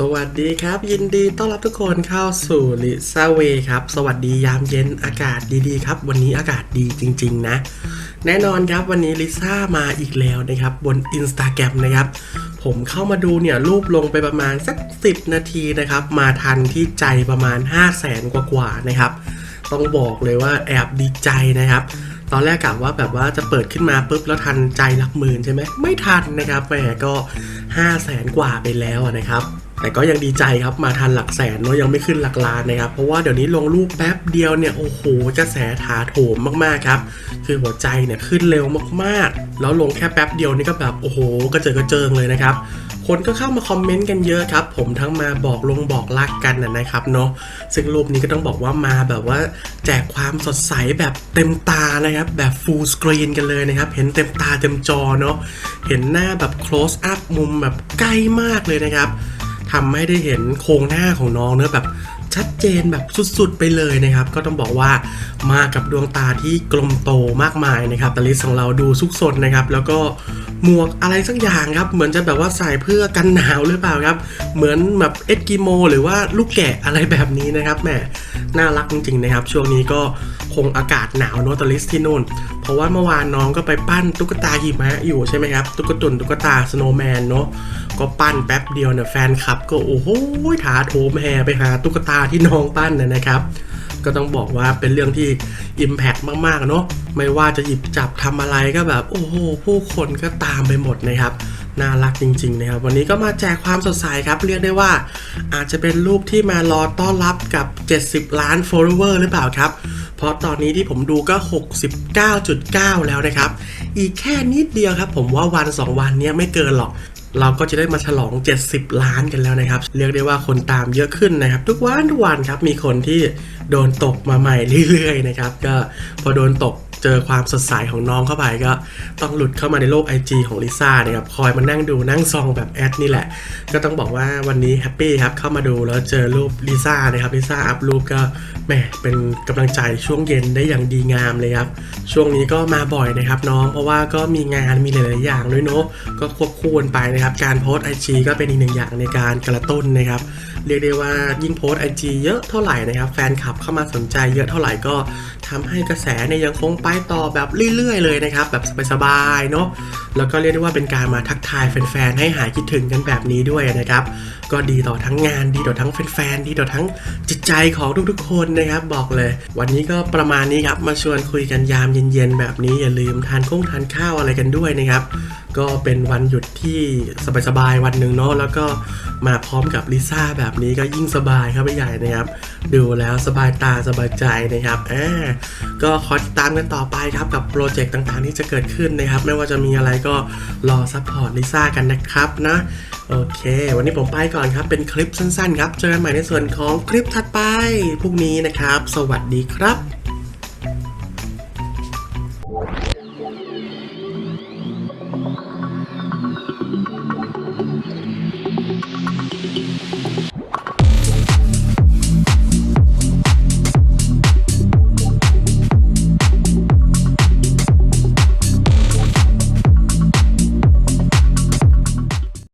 สวัสดีครับ ยินดีต้อนรับทุกคนเข้าสู่ลิซ่าเวครับ สวัสดียามเย็นอากาศดีๆ ครับ วันนี้อากาศดีจริง ๆ นะ แน่นอนครับวันนี้ลิซ่ามาอีกแล้วนะครับ บน Instagram นะครับ ผมเข้ามาดูเนี่ย รูปลงไปประมาณสัก 10 นาทีนะครับ มาทันที่ใจประมาณ 5 0 0แสนกว่าๆนะครับ ต้องบอกเลยว่าแอบดีใจนะครับ ตอนแรกกะว่าแบบว่าจะเปิดขึ้นมาปุ๊บแล้วทันใจหลักหมื่นใช่ไหมไม่ทันนะครับแหมก็5 0 0แสนกว่าไปแล้วนะครับ แต่ก็ยังดีใจครับมาทันหลักแสนเนาะยังไม่ขึ้นหลักล้านนะครับ เพราะว่าเดี๋ยวนี้ลงรูปแป๊บเดียวเนี่ยโอ้โหกระแสถาโถมมากๆครับ คือหัวใจเนี่ยขึ้นเร็วมากๆ แล้วลงแค่แป๊บเดียวนี่ก็แบบโอ้โหกระเจิดกระเจิงเลยนะครับคนก็เข้ามาคอมเมนต์กันเยอะครับ ผมทั้งมาบอกลงบอกรักกันนะนะครับเนาะซึ่งรูปนี้ก็ต้องบอกว่ามาแบบว่าแจกความสดใสแบบเต็มตานะครับ แบบฟูลสกรีนกันเลยนะครับ เห็นเต็มตาเต็มจอเนาะเห็นหน้าแบบ close up มุมแบบใกล้มากเลยนะครับ ทำให้ได้เห็นโครงหน้าของน้องเนื้อแบบชัดเจนแบบสุดๆไปเลยนะครับ ก็ต้องบอกว่ามากับดวงตาที่กลมโตมากมายนะครับตาลิสของเราดูซุกซนนะครับ แล้วก็หมวกอะไรสักอย่างครับ เหมือนจะแบบว่าใส่เพื่อกันหนาวหรือเปล่าครับ เหมือนแบบเอสกิโม หรือว่าลูกแกะอะไรแบบนี้นะครับแหม น่ารักจริงๆนะครับ ช่วงนี้ก็คงอากาศหนาวเนอะแตลิสที่นู่น เพราะว่าเมื่อวานน้องก็ไปปั้นตุ๊กตาหิมะอยู่ใช่ไหมครับ ตุ๊กตุนตุ๊กตาสโนว์แมนเนาะก็ปั้นแป๊บเดียวเนี่ยแฟนคลับ ก็โอ้โหถาโถมแห่ไปหาตุ๊กตาที่น้องปั้นนนะครับก็ต้องบอกว่าเป็นเรื่องที่ Impact มากๆเนาะไม่ว่าจะหยิบจับทำอะไรก็แบบ โอ้โห ผู้คนก็ตามไปหมดนะครับ น่ารักจริงๆนะครับวันนี้ก็มาแจกความสดใสครับ เรียกได้ว่า อาจจะเป็นรูปที่มารอต้อนรับกับ 70 ล้าน follower หรือเปล่าครับ เพราะตอนนี้ที่ผมดูก็ 69.9 แล้วนะครับ อีกแค่นิดเดียวครับ ผมว่าวัน 2 วันเนี้ยไม่เกินหรอกเราก็จะได้มาฉลอง 70 ล้านกันแล้วนะครับ เรียกได้ว่าคนตามเยอะขึ้นนะครับ ทุกวันทุกวันครับ มีคนที่โดนตกมาใหม่เรื่อยๆนะครับ ก็พอโดนตก เจอความสดใสของน้องเข้าไปก็ต้องหลุดเข้ามาในโลก IG ของลิซ่านะครับคอยมานั่งดูนั่งซองแบบแอดนี่แหละ ก็ต้องบอกว่าวันนี้แฮปปี้ครับเข้ามาดูแล้วเจอรูปลิซ่านะครับลิซ่าอัพรูปก็แหมเป็นกำลังใจช่วงเย็นได้อย่างดีงามเลยครับช่วงนี้ก็มาบ่อยนะครับน้องเพราะว่าก็มีงานมีหลาย ๆ อย่างด้วยเนาะก็ควบคู่กันไปนะครับการโพสไอจีก็เป็นอีกหนึ่งอย่างในการกระตุ้นนะครับเรียกได้ว่ายิ่งโพสไอจีเยอะเท่าไหร่นะครับแฟนคลับเข้ามาสนใจเยอะเท่าไหร่ก็ ทำให้กระแสเนี่ยยังคงไปต่อแบบเรื่อยๆ เลยนะครับ แบบสบายๆเนาะแล้วก็เรียกได้ว่าเป็นการมาทักทายแฟนๆให้หายคิดถึงกันแบบนี้ด้วยนะครับก็ดีต่อทั้งงานดีต่อทั้งแฟนๆดีต่อทั้งจิตใจของทุกๆคนนะครับ บอกเลย วันนี้ก็ประมาณนี้ครับมาชวนคุยกันยามเย็นๆแบบนี้อย่าลืมทานข้งทานข้าวอะไรกันด้วยนะครับ ก็เป็นวันหยุดที่สบายๆวันหนึ่งเนาะแล้วก็มาพร้อมกับลิซ่าแบบนี้ก็ยิ่งสบายเข้าไปใหญ่นะครับดูแล้วสบายตาสบายใจนะครับอ่าก็คอยติดตามกันต่อไปครับกับโปรเจกต์ต่างๆที่จะเกิดขึ้นนะครับ ไม่ว่าจะมีอะไรก็รอซัพพอร์ตลิซ่ากันนะครับนะ โอเค วันนี้ผมไปก่อนครับ เป็นคลิปสั้นๆ ครับ เจอกันใหม่ในส่วนของคลิปถัดไปพรุ่งนี้นะครับ สวัสดีครับ